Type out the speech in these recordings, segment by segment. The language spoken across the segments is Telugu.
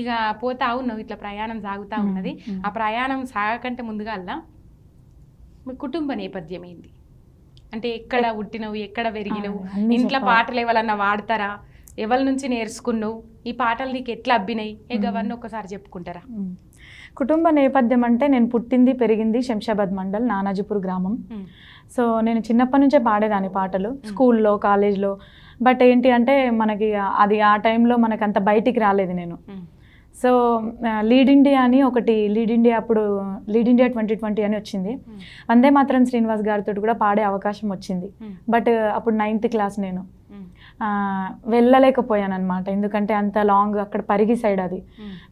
ఇక పోతా ఉన్నావు ఇట్లా ప్రయాణం సాగుతా. ఉన్నది. ఆ ప్రయాణం సాగకంటే ముందుగా మీ కుటుంబ నేపథ్యం ఏంది అంటే ఎక్కడ పుట్టినవు ఎక్కడ పెరిగినవు ఇంట్లో. పాటలు ఎవరన్నా వాడతారా ఎవరి నుంచి నేర్చుకున్నావు ఈ పాటలు నీకు ఎట్లా అబ్బినాయి ఇక అవన్నీ ఒక్కసారి చెప్పుకుంటారా. కుటుంబ నేపథ్యం అంటే నేను పుట్టింది పెరిగింది శంషాబాద్ మండల్ నానాజీపూర్ గ్రామం. సో నేను చిన్నప్పటి నుంచే పాడేదాన్ని పాటలు స్కూల్లో కాలేజ్లో బట్ ఏంటి అంటే మనకి అది ఆ టైంలో మనకు అంత బయటికి రాలేదు నేను. సో లీడ్ ఇండియా అని ఒకటి లీడ్ ఇండియా అప్పుడు లీడ్ ఇండియా ట్వంటీ ట్వంటీ అని వచ్చింది. వందే మాత్రం శ్రీనివాస్ గారితో కూడా పాడే అవకాశం వచ్చింది మ్మ్. బట్ అప్పుడు నైన్త్ క్లాస్ నేను. ఆ, వెళ్ళలేకపోయాను అనమాట ఎందుకంటే అంత లాంగ్ అక్కడ పరిగి సైడ్ అది.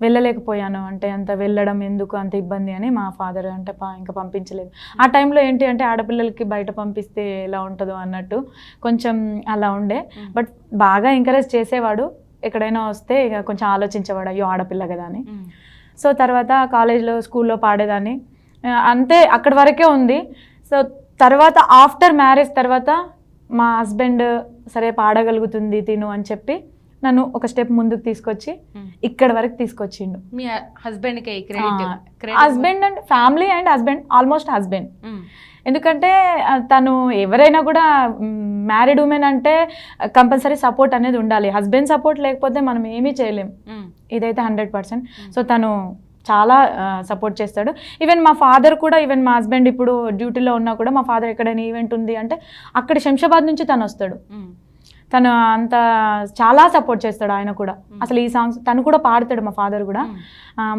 వెళ్ళలేకపోయాను అంటే అంత వెళ్ళడం ఎందుకు అంత ఇబ్బంది అని మా ఫాదర్ అంటే ఇంకా పంపించలేదు ఆ టైంలో ఏంటి అంటే ఆడపిల్లలకి బయట పంపిస్తే ఎలా ఉంటుందో అన్నట్టు కొంచెం అలా ఉండే. బట్ బాగా ఎంకరేజ్ చేసేవాడు ఎక్కడైనా వస్తే ఇక కొంచెం ఆలోచించేవాడు అయ్యో ఆడపిల్ల కదా అని. సో తర్వాత కాలేజ్లో స్కూల్లో పాడేదాన్ని. అంతే అక్కడి వరకే ఉంది. సో తర్వాత ఆఫ్టర్ మ్యారేజ్ తర్వాత మా హస్బెండ్ సరే పాడగలుగుతుంది తిను అని చెప్పి నన్ను ఒక స్టెప్ ముందుకు తీసుకొచ్చి. ఇక్కడ వరకు తీసుకొచ్చిండు. మీ హస్బెండ్కి husband and family and husband almost husband. ఎందుకంటే తను ఎవరైనా కూడా మ్యారీడ్ ఉమెన్ అంటే కంపల్సరీ సపోర్ట్ అనేది ఉండాలి. హస్బెండ్ సపోర్ట్ లేకపోతే మనం ఏమీ చేయలేం. ఇదైతే హండ్రెడ్ పర్సెంట్. సో తను చాలా సపోర్ట్ చేస్తాడు. ఈవెన్ మా ఫాదర్ కూడా ఈవెన్ మా హస్బెండ్ ఇప్పుడు డ్యూటీలో ఉన్నా కూడా మా ఫాదర్ ఎక్కడైనా ఈవెంట్ ఉంది అంటే అక్కడ శంషాబాద్ నుంచి తను వస్తాడు. తను అంత చాలా సపోర్ట్ చేస్తాడు ఆయన కూడా. అసలు ఈ సాంగ్స్ తను కూడా పాడతాడు మా ఫాదర్ కూడా.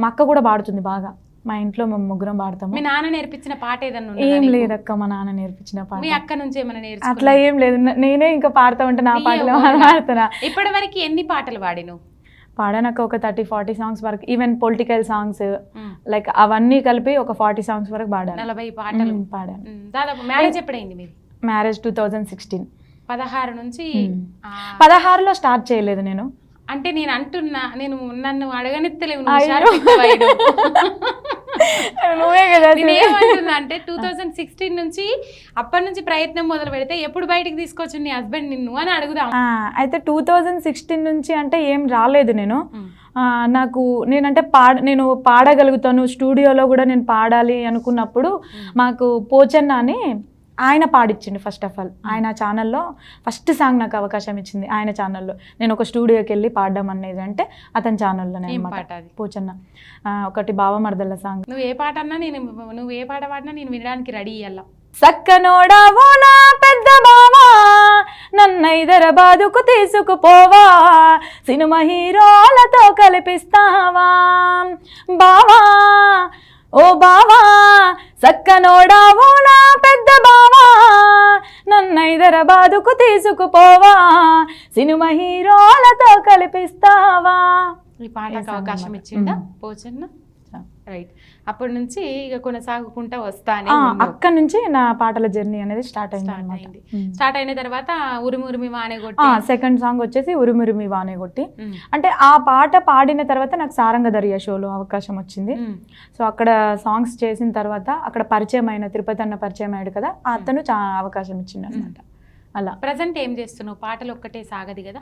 మా అక్క కూడా పాడుతుంది బాగా. మా ఇంట్లో మేము ముగ్గురం పాడతాము. మీ నాన్న నేర్పించిన పాట ఏదన్నా ఏం? లేదక్క మా నాన్న నేర్పించిన పాట. మీ అక్క నుంచి ఏమైనా అట్లా నేర్చుకున్నా ఏం లేదు. నేనే ఇంకా పాడుతూ ఉంటే నా పాటలు? పాడుతున్నా ఇప్పటి వరకు ఎన్ని పాటలు పాడిను పాడానక్క ఒక థర్టీ ఫార్టీ సాంగ్స్ వరకు. ఈవెన్ పొలిటికల్ సాంగ్స్ లైక్ అవన్నీ కలిపి ఒక ఫార్టీ సాంగ్స్ వరకు పాడాను. నలభై పాటలు. పాడాను. దాదాపు మ్యారేజ్ ఎప్పుడైంది మీది? Marriage two thousand sixteen. పదహారు నుంచి పదహారులో స్టార్ట్ చేయలేదు నేను. అంటే నేను అంటున్నా నేను నన్ను అడగనెత్తలేవు. నువ్వే కదా నేను ఏమంటున్నా అంటే టూ థౌజండ్ సిక్స్టీన్ నుంచి అప్పటి నుంచి ప్రయత్నం మొదలు పెడితే ఎప్పుడు బయటికి తీసుకొచ్చు నీ హస్బెండ్ నిన్ను అని అడుగుదాం. అయితే టూ థౌజండ్ సిక్స్టీన్ నుంచి అంటే ఏం రాలేదు నేను. నాకు నేనంటే పాడ నేను పాడగలుగుతాను స్టూడియోలో కూడా నేను పాడాలి అనుకున్నప్పుడు మాకు పోచన్న అని ఆయన పాడిచ్చిండు ఫస్ట్ ఆఫ్ ఆల్ ఆయన ఛానల్లో ఫస్ట్ సాంగ్ నాకు అవకాశం ఇచ్చింది ఆయన ఛానల్లో నేను ఒక స్టూడియోకి వెళ్ళి పాడడం అనేది అంటే అతని ఛానల్లోనే అనమాట అది? పోచన్న. ఒకటి బావమర్దల సాంగ్ నువ్వు ఏ పాట అన్నా నేను నువ్వు ఏ పాట పాడినా నేను వినడానికి రెడీ అయ్యాల. సక్కనోడావో నా పెద్ద బావా నన్నైదరాబాదుకు తీసుకుపోవా సినిమా హీరోలతో కలిపిస్తావా? బావా ఓ బావా సక్కనోడావో నన్నైదరాబాదుకు తీసుకుపోవా? సినిమా హీరోలతో కలిపిస్తావా? ఈ పాటకు అవకాశం. ఇచ్చిందా. పోచన్న. రైట్. అప్పటి నుంచి ఇక కొనసాగుకుంటా వస్తానే. అక్కడ నుంచి నా పాటల జర్నీ అనేది స్టార్ట్ అయింది స్టార్ట్ అయిన తర్వాత ఉరిమి ఉరిమి వానే కొట్టి. సెకండ్ సాంగ్ వచ్చేసి ఉరుమురుమి వానే కొట్టి. అంటే ఆ పాట పాడిన తర్వాత నాకు సారంగ దర్యా షోలో అవకాశం వచ్చింది. సో అక్కడ సాంగ్స్ చేసిన తర్వాత అక్కడ పరిచయం అయిన తిరుపతి అన్న పరిచయం అయ్యాడు కదా అతను చా అవకాశం ఇచ్చిండు అనమాట అలా. ప్రజెంట్ ఏం చేస్తున్నావు? పాటలు ఒక్కటే సాగది కదా.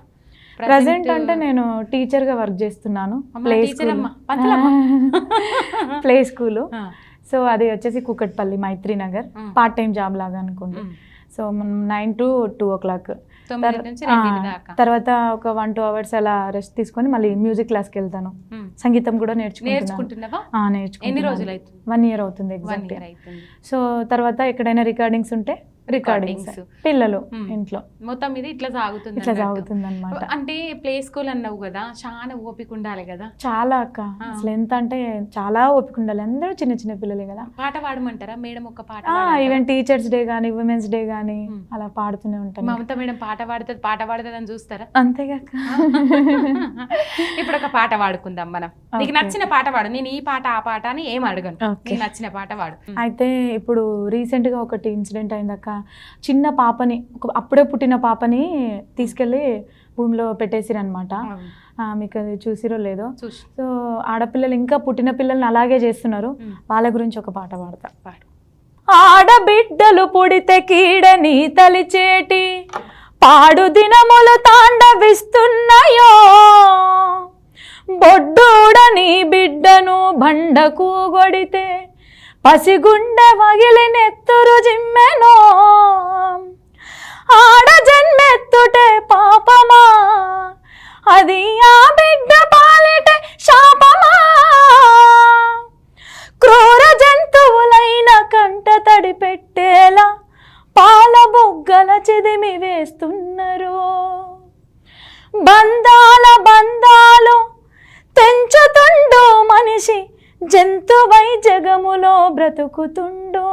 ప్రజెంట్ అంటే నేను టీచర్గా వర్క్ చేస్తున్నాను play school. Play school so అది వచ్చేసి Kukatpally Maitri Nagar. Part time job లాగా అనుకోండి. So nine to two o'clock తర్వాత ఒక వన్ టూ అవర్స్ అలా రెస్ట్ తీసుకొని మళ్ళీ మ్యూజిక్ క్లాస్కి వెళ్తాను. ఉమ్. సంగీతం కూడా నేర్చుకుంటున్నాను. ఎన్ని నేర్చుకుంటున్నాను వన్ ఇయర్ అవుతుంది ఎగ్జాక్ట్ సో తర్వాత ఎక్కడైనా రికార్డింగ్స్ ఉంటే రికార్డింగ్స్. పిల్లలు Hmm. ఇంట్లో. మొత్తం మీద ఇట్లా సాగుతుంది ఇట్లా. సాగుతుంది అనమాట అంటే ప్లే స్కూల్ అన్నావు కదా చాలా ఓపిక ఉండాలి కదా? చాలా అక్క. అసలు ఎంత అంటే చాలా ఓపిక ఉండాలి. అందరూ చిన్న చిన్న పిల్లలే కదా. పాట పాడమంటారా? మేడం ఒక పాట? ఈవెన్ టీచర్స్ డే కానీ ఉమెన్స్ డే కానీ. అలా పాడుతూనే ఉంటాను. మమత మేడం పాట పాడుతుంది పాట పాడుతుంది అని చూస్తారా అంతేగాక ఇప్పుడు ఒక పాట పాడుకుందాం మనం. నీకు. నచ్చిన పాట పాడు. నేను ఈ పాట ఆ పాట అని ఏం అడగను. నచ్చిన పాట పాడు. అయితే ఇప్పుడు రీసెంట్గా ఒకటి ఇన్సిడెంట్ అయిందక్క చిన్న పాపని ఒక అప్పుడే పుట్టిన పాపని తీసుకెళ్ళి భూమిలో పెట్టేసిరనమాట మీకు అది చూసిరో లేదో. సో ఆడపిల్లలు ఇంకా పుట్టిన పిల్లల్ని అలాగే చేస్తున్నారు. వాళ్ళ గురించి ఒక పాట పాడతా. పాడు. ఆడబిడ్డలు పుడితే కీడని తలిచేటి పాడు దినములు తాండవిస్తున్నాయో. బొడ్డూడని బిడ్డను బండకు గొడితే పసిగుండె వగిలి నెత్తురు జిమ్మెనో. ఆడ జన్మెత్తుటే పాపమా. అది ఆ బిడ్డ పాలిటే శాపమా. క్రూర జంతువులైన బ్రతుకుతుండు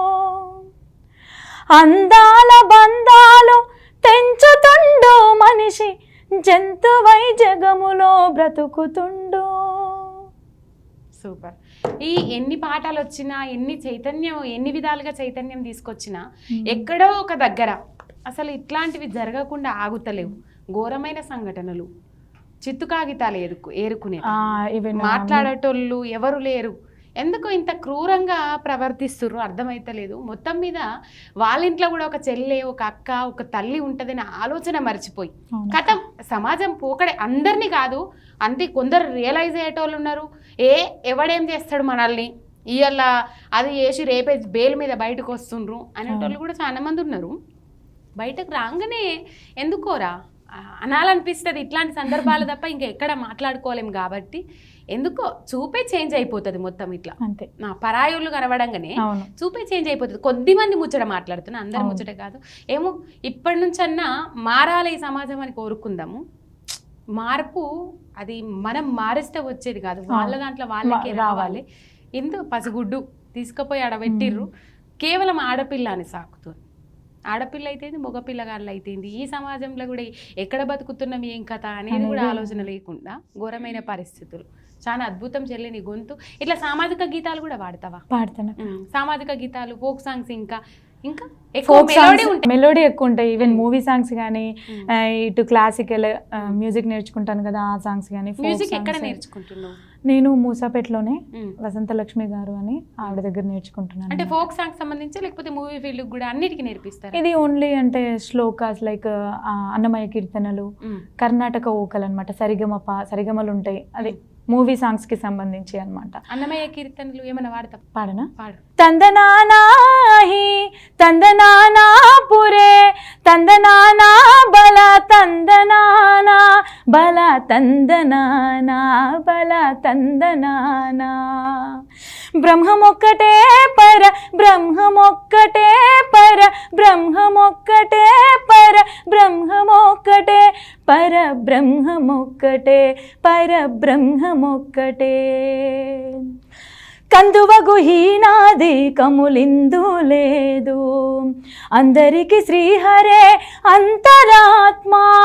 అందాల బంధాలు తెంచుతుండు మనిషి? జంతువై జగములో బ్రతుకుతుండు? సూపర్. ఈ ఎన్ని పాఠాలు వచ్చినా ఎన్ని చైతన్యం ఎన్ని విధాలుగా చైతన్యం తీసుకొచ్చినా ఎక్కడో ఒక దగ్గర అసలు ఇట్లాంటివి జరగకుండా ఆగుతలేవు. ఘోరమైన సంఘటనలు. చిత్తు కాగితాలు ఏరుకు ఏరుకునే మాట్లాడేటోళ్ళు ఎవరు లేరు. ఎందుకు ఇంత క్రూరంగా ప్రవర్తిస్తుర్రు అర్థమైతలేదు. మొత్తం మీద వాళ్ళ ఇంట్లో కూడా ఒక చెల్లె ఒక అక్క ఒక తల్లి ఉంటుందనే ఆలోచన మర్చిపోయి. కథం సమాజం పోకడే అందరినీ కాదు అంటే కొందరు రియలైజ్ అయ్యేటోళ్ళు ఉన్నారు. ఏ ఎవడేం చేస్తాడు మనల్ని? ఇవాళ అది చేసి రేపే బెయిల్ మీద బయటకు వస్తుండ్రు అనేటోళ్ళు కూడా చాలా మంది ఉన్నారు. బయటకు రాగానే ఎందుకోరా? అనాలనిపిస్తుంది ఇట్లాంటి సందర్భాలు తప్ప ఇంకా ఎక్కడ మాట్లాడుకోలేం కాబట్టి. ఎందుకో చూపే చేంజ్ అయిపోతుంది మొత్తం ఇట్లా. అంతే. నా పరాయుళ్ళు కనబడంగానే చూపే చేంజ్ అయిపోతుంది. కొద్ది మంది ముచ్చట మాట్లాడుతున్నా అందరి. ముచ్చట కాదు. ఏమో ఇప్పటి నుంచన్నా మారాలి ఈ సమాజం అని కోరుకుందాము. మార్పు అది మనం మారిస్తే వచ్చేది కాదు. వాళ్ళ దాంట్లో వాళ్ళకే రావాలి. ఎందుకు పసిగుడ్డు తీసుకుపోయి ఆడబెట్టిర్రు. కేవలం ఆడపిల్ల అని సాకుతుంది. ఆడపిల్ల అయితేంది మగపిల్లగాళ్ళు అయితేంది ఈ సమాజంలో కూడా ఎక్కడ బతుకుతున్నాం ఏం కథ అనేది కూడా ఆలోచన లేకుండా ఘోరమైన పరిస్థితులు. చాలా అద్భుతం చెల్లి నీ గొంతు. ఇట్లా సామాజిక గీతాలు కూడా వాడతావా పాడుతాను. సామాజిక గీతాలు ఫోక్ సాంగ్స్ ఇంకా? ఇంకా? మెలోడీ ఎక్కువ ఉంటాయి. ఈవెన్ మూవీ సాంగ్స్ కానీ. ఇటు క్లాసికల్ మ్యూజిక్ నేర్చుకుంటాను కదా ఆ సాంగ్స్ కానీ మ్యూజిక్ ఎక్కడ నేర్చుకుంటున్నావు? నేను మూసాపేటలోనే ఉమ్. వసంత లక్ష్మి గారు అని ఆవిడ దగ్గర నేర్చుకుంటున్నాను. అంటే ఫోక్ సాంగ్స్ సంబంధించి లేకపోతే మూవీ ఫీల్డ్ కూడా అన్నిటికీ నేర్పిస్తారు? ఇది ఓన్లీ అంటే శ్లోకాస్ లైక్ అన్నమయ్య కీర్తనలు కర్ణాటక ఓకల్ అనమాట సరిగమప సరిగమలు ఉంటాయి అది మూవీ సాంగ్స్కి సంబంధించి అన్నమాట. అన్నమయ్య కీర్తనలు ఏమైనా వాడతా? పాడనా? పాడు. తందనానాహి తందనానా పురే తందనానా బల తందనానా బల తందనానా బల తందనానా. బ్రహ్మమొక్కటే పర బ్రహ్మమొక్కటే పర బ్రహ్మమొక్కటే పర బ్రహ్మమొక్కటే పర బ్రహ్మమొక్కటే పర బ్రహ్మమొక్కటే. కందువగు హీనాది కములిందు లేదు. అందరికి శ్రీహరే అంతరాత్మా.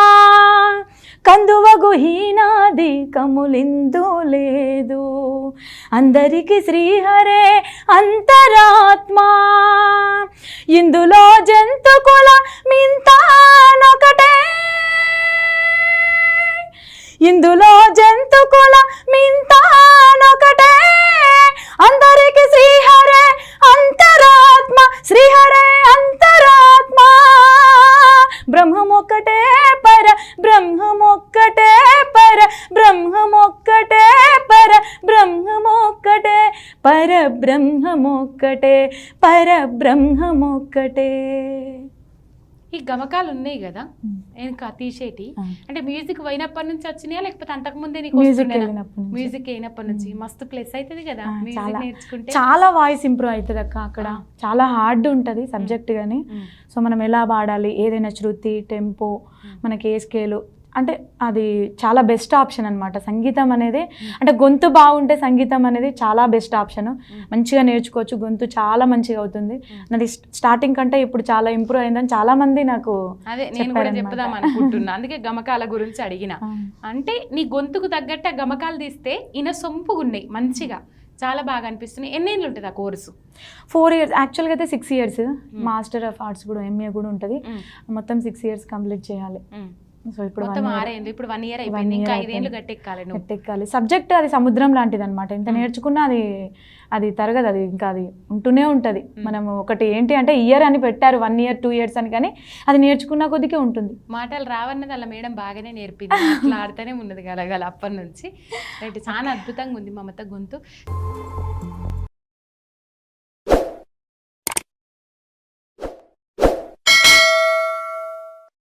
కందువగు హీనాది కములిందు లేదు. అందరికి శ్రీహరే అంతరాత్మా. ఇందులో జంతుకుల మింతానొకటే. ఇందులో జంతుకుల మింతానొకటే అందరికి శ్రీహరే అంతరాత్మ శ్రీహరే అంతరాత్మ. బ్రహ్మమొక్కటే పర బ్రహ్మమొక్కటే పర బ్రహ్మమొక్కటే పర బ్రహ్మమొక్కటే పర బ్రహ్మమొక్కటే పర బ్రహ్మమొక్కటే. ఈ గమకాలు ఉన్నాయి కదా? తీసేటి. అంటే మ్యూజిక్ పోయినప్పటి నుంచి వచ్చినాయా? లేకపోతే అంతకు ముందే నీకు మ్యూజిక్ మ్యూజిక్ అయినప్పటి నుంచి. మస్తు ప్లస్ అవుతుంది కదా? మ్యూజిక్. నేర్చుకుంటే. చాలా వాయిస్ ఇంప్రూవ్ అవుతుంది అక్క అక్కడ. చాలా హార్డ్ ఉంటుంది సబ్జెక్ట్ కానీ. సో మనం ఎలా పాడాలి? ఏదైనా శృతి టెంపో మనకి ఏ స్కేలు అంటే అది చాలా బెస్ట్ ఆప్షన్ అన్నమాట. సంగీతం అనేది అంటే గొంతు బాగుంటే సంగీతం అనేది చాలా బెస్ట్ ఆప్షన్ మంచిగా నేర్చుకోవచ్చు గొంతు చాలా మంచిగా అవుతుంది. నాది స్టార్టింగ్ కంటే ఇప్పుడు చాలా ఇంప్రూవ్ అయిందని చాలా మంది నాకు అదే నేను కూడా. చెప్దాం అనుకుంటున్నా. అందుకే గమకాల గురించి అడిగిన. అంటే నీ గొంతుకు తగ్గట్టు ఆ గమకాలు తీస్తే ఇన సొంపుగా ఉన్నాయి మంచిగా. చాలా బాగా అనిపిస్తున్నాయి. ఎన్నేళ్ళు ఉంటుంది ఆ కోర్సు? ఫోర్ ఇయర్స్ యాక్చువల్గా అయితే six years master of arts కూడా ఎంఏ కూడా ఉంటుంది. మొత్తం సిక్స్ ఇయర్స్ కంప్లీట్ చేయాలి. సో ఇప్పుడు మొత్తం ఆరేంది ఇప్పుడు వన్ ఇయర్ అయిపోయింది. ఇంకా. ఐదేళ్ళు గట్టెక్కాలి ఎత్తెక్కాలి సబ్జెక్ట్ అది సముద్రం లాంటిది అనమాట ఎంత మ్మ్. నేర్చుకున్నా అది అది తరగదు అది. ఇంకా అది ఉంటూనే ఉంటుంది. మ్మ్. మనం ఒకటి ఏంటి అంటే ఇయర్ అని పెట్టారు. వన్ ఇయర్ టూ ఇయర్స్ అని కానీ అది నేర్చుకున్న కొద్దికే ఉంటుంది. మాటలు రావన్నది అలా మేడం బాగానే నేర్పింది. అట్లా ఆడుతూనే ఉన్నది గలగల అప్పటి నుంచి. రైట్ చాలా అద్భుతంగా ఉంది మమత గొంతు.